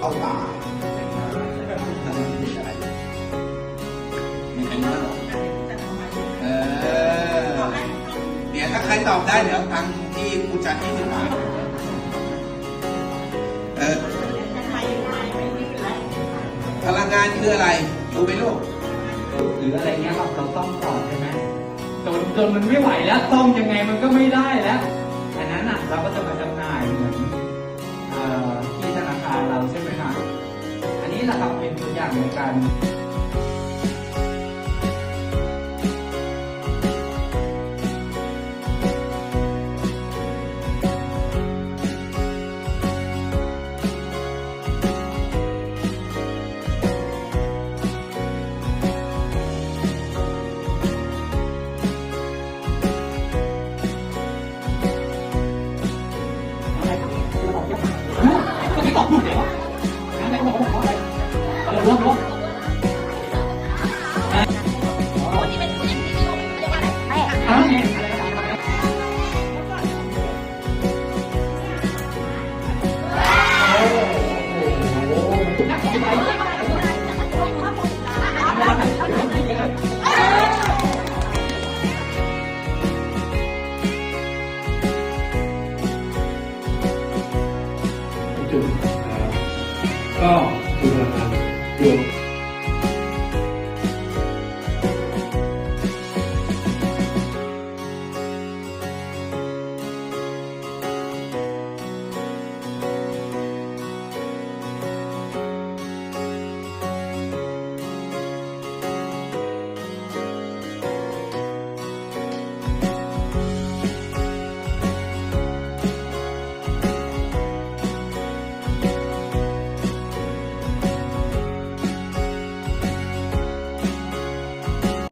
เอาตาเอ่อเดี๋ยวถ้าใครตอบได้เดี๋ยวเางที่กูจัดที่ว่าเออ พลังงานคืออะไรดูไปลูก หรืออะไรเงี้ยเราต้องก่อใช่ไหมจนจนมันไม่ไหวแล้วต้องยังไงมันก็ไม่ได้แล้ว เราก็จะมาจำหน่ายเหมือนที่ธนาคารเราใช่ไหมคะอันนี้แหละครับเป็นตัวอย่างในการ ก็คือพลังงาน